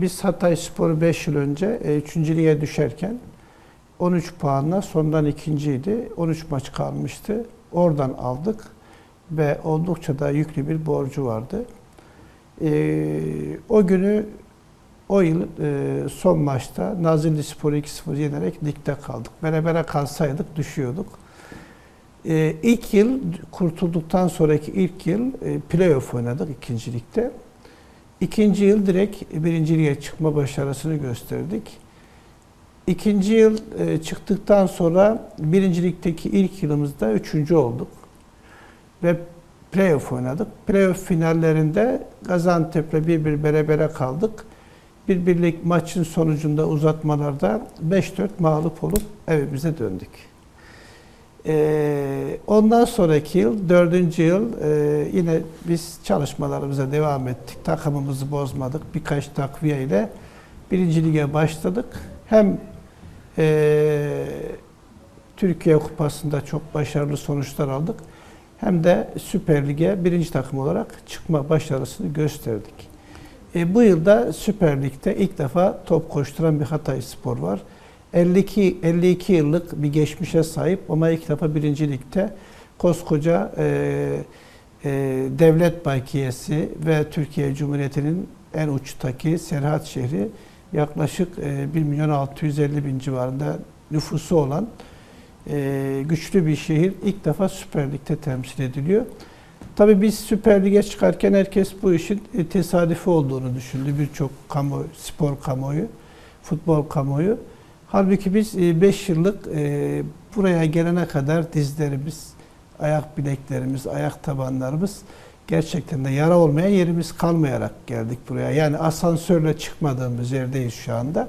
Biz Hatay Spor'u 5 yıl önce 3. lige düşerken 13 puanla sondan ikinciydi. 13 maç kalmıştı. Oradan aldık ve oldukça da yüklü bir borcu vardı. Ee, o günü o yıl e, son maçta Nazilli Spor'u 2-0 yenerek ligde kaldık. Berabere kalsaydık düşüyorduk. Ee, ilk yıl kurtulduktan sonraki ilk yıl e, playoff oynadık ikinci. İkinci yıl direkt birinciliğe çıkma başarısını gösterdik. İkinci yıl e, çıktıktan sonra birincilikteki ilk yılımızda üçüncü olduk. Ve playoff oynadık. Playoff finallerinde Gaziantep'le bir bir berabere kaldık. Bir birlik maçın sonucunda uzatmalarda 5-4 mağlup olup evimize döndük. Ee, ondan sonraki yıl, dördüncü yıl e, yine biz çalışmalarımıza devam ettik. Takımımızı bozmadık. Birkaç takviye ile birinci lige başladık. Hem e, Türkiye Kupası'nda çok başarılı sonuçlar aldık. Hem de Süper Lig'e birinci takım olarak çıkma başarısını gösterdik. E, bu yılda Süper Lig'de ilk defa top koşturan bir Hatay Spor var. 52 52 yıllık bir geçmişe sahip ama ilk defa birinci ligde koskoca e, e, devlet bakiyesi ve Türkiye Cumhuriyeti'nin en uçtaki Serhat şehri yaklaşık e, 1 milyon 650 bin civarında nüfusu olan e, güçlü bir şehir ilk defa Süper Lig'de temsil ediliyor. Tabii biz Süper Lig'e çıkarken herkes bu işin e, tesadüfi olduğunu düşündü. Birçok kamu, spor kamuoyu, futbol kamuoyu. Halbuki biz 5 yıllık e, buraya gelene kadar dizlerimiz, ayak bileklerimiz, ayak tabanlarımız gerçekten de yara olmaya yerimiz kalmayarak geldik buraya. Yani asansörle çıkmadığımız yerdeyiz şu anda.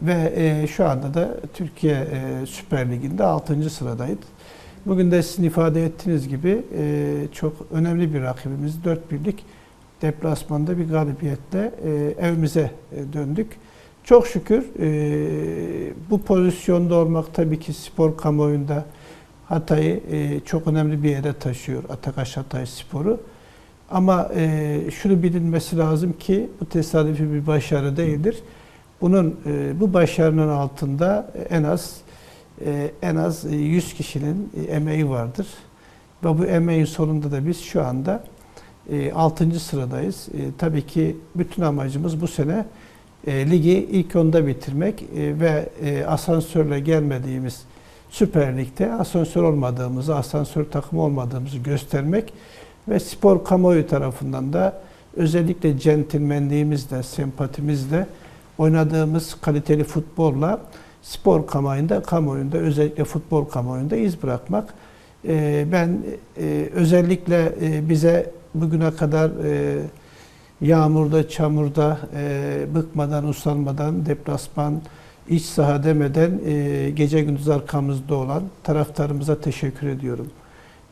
Ve e, şu anda da Türkiye e, Süper Ligi'nde 6. sıradayız. Bugün de sizin ifade ettiğiniz gibi çok önemli bir rakibimiz. 4 birlik deplasmanda bir galibiyetle evimize döndük. Çok şükür e, bu pozisyonda olmak tabii ki spor kamuoyunda Hatay'ı e, çok önemli bir yere taşıyor Atakaş Hatay Sporu. Ama e, şunu bilinmesi lazım ki bu tesadüfi bir başarı değildir. Bunun e, bu başarının altında en az e, en az 100 kişinin emeği vardır. Ve bu emeğin sonunda da biz şu anda e, 6. sıradayız. E, tabii ki bütün amacımız bu sene e, ligi ilk onda bitirmek e, ve e, asansörle gelmediğimiz Süper Lig'de asansör olmadığımızı, asansör takımı olmadığımızı göstermek ve spor kamuoyu tarafından da özellikle centilmenliğimizle, sempatimizle oynadığımız kaliteli futbolla spor kamuoyunda, kamuoyunda özellikle futbol kamuoyunda iz bırakmak. E, ben e, özellikle e, bize bugüne kadar e, yağmurda, çamurda e, bıkmadan, usanmadan, deplasman, iç saha demeden e, gece gündüz arkamızda olan taraftarımıza teşekkür ediyorum.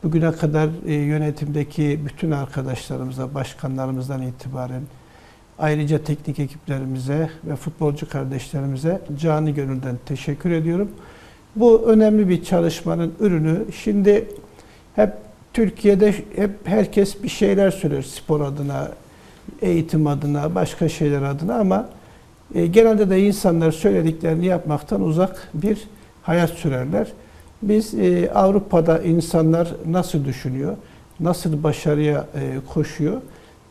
Bugüne kadar e, yönetimdeki bütün arkadaşlarımıza, başkanlarımızdan itibaren ayrıca teknik ekiplerimize ve futbolcu kardeşlerimize canı gönülden teşekkür ediyorum. Bu önemli bir çalışmanın ürünü. Şimdi hep Türkiye'de hep herkes bir şeyler söyler spor adına, eğitim adına, başka şeyler adına ama e, genelde de insanlar söylediklerini yapmaktan uzak bir hayat sürerler. Biz e, Avrupa'da insanlar nasıl düşünüyor, nasıl başarıya e, koşuyor,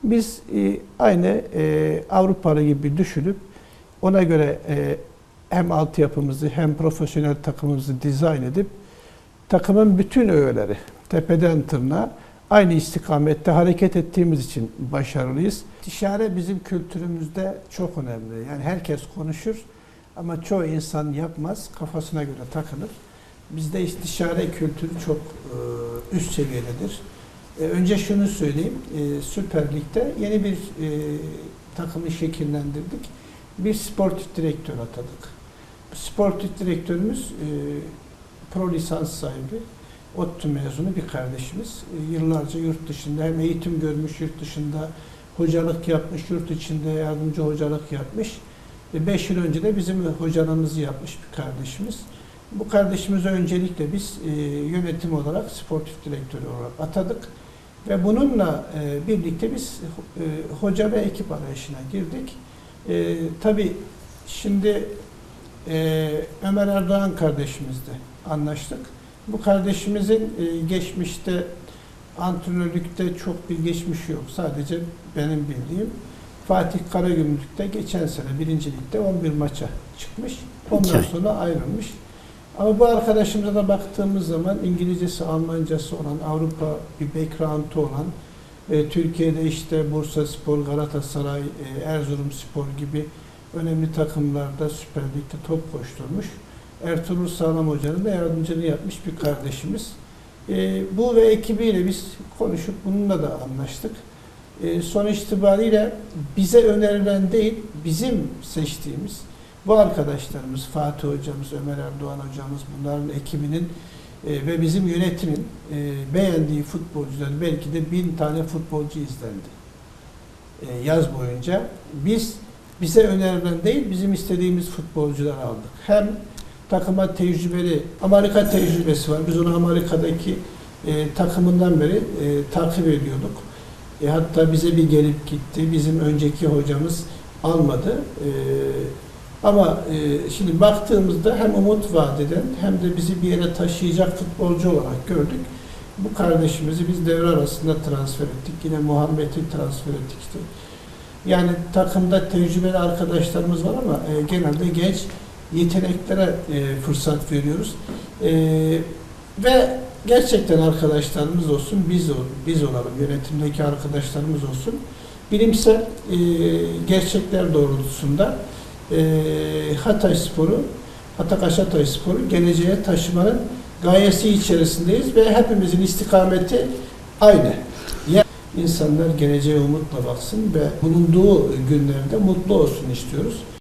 biz e, aynı e, Avrupalı gibi düşünüp ona göre e, hem altyapımızı hem profesyonel takımımızı dizayn edip takımın bütün öğeleri tepeden tırnağa aynı istikamette hareket ettiğimiz için başarılıyız. İstişare bizim kültürümüzde çok önemli. Yani herkes konuşur ama çoğu insan yapmaz, kafasına göre takılır. Bizde istişare kültürü çok e, üst seviyededir. E, önce şunu söyleyeyim, e, Süper Lig'de yeni bir takımı şekillendirdik. Bir sportif direktör atadık. Sportif direktörümüz pro lisans sahibi, ODTÜ mezunu bir kardeşimiz. E, yıllarca yurt dışında hem eğitim görmüş, yurt dışında hocalık yapmış, yurt içinde yardımcı hocalık yapmış. 5 yıl önce de bizim hocalığımızı yapmış bir kardeşimiz. Bu kardeşimize öncelikle biz e, yönetim olarak sportif direktörü olarak atadık. Ve bununla e, birlikte biz e, hoca ve ekip arayışına girdik. E, tabii şimdi e, Ömer Erdoğan kardeşimizle anlaştık. Bu kardeşimizin e, geçmişte antrenörlükte çok bir geçmişi yok. Sadece benim bildiğim Fatih Karagümrük'te geçen sene birincilikte 11 maça çıkmış. Ondan sonra ayrılmış. Ama bu arkadaşımıza da baktığımız zaman İngilizcesi, Almancası olan, Avrupa bir background'u olan, e, Türkiye'de işte Bursa Spor, Galatasaray, e, Erzurum Spor gibi önemli takımlarda Süper Lig'de top koşturmuş. Ertuğrul Sağlam Hoca'nın da yardımcılığı yapmış bir kardeşimiz. E, bu ve ekibiyle biz konuşup bununla da anlaştık. E, sonuç itibariyle bize önerilen değil, bizim seçtiğimiz bu arkadaşlarımız, Fatih Hocamız, Ömer Erdoğan Hocamız, bunların ekibinin e, ve bizim yönetimin e, beğendiği futbolcular belki de bin tane futbolcu izlendi e, yaz boyunca. Biz bize önerilen değil, bizim istediğimiz futbolcular aldık. Hem takıma tecrübeli, Amerika tecrübesi var. Biz onu Amerika'daki e, takımından beri e, takip ediyorduk. E, hatta bize bir gelip gitti. Bizim önceki hocamız almadı. E, ama e, şimdi baktığımızda hem umut vaat eden hem de bizi bir yere taşıyacak futbolcu olarak gördük. Bu kardeşimizi biz devre arasında transfer ettik. Yine Muhammed'i transfer ettik işte. Yani takımda tecrübeli arkadaşlarımız var ama e, genelde genç yeteneklere e, fırsat veriyoruz. E, ve gerçekten arkadaşlarımız olsun, biz ol, biz olalım, yönetimdeki arkadaşlarımız olsun. Bilimsel e, gerçekler doğrultusunda e, Hatay Sporu, Hatakaş Hatay Sporu geleceğe taşımanın gayesi içerisindeyiz ve hepimizin istikameti aynı. Yani insanlar geleceğe umutla baksın ve bulunduğu günlerde mutlu olsun istiyoruz.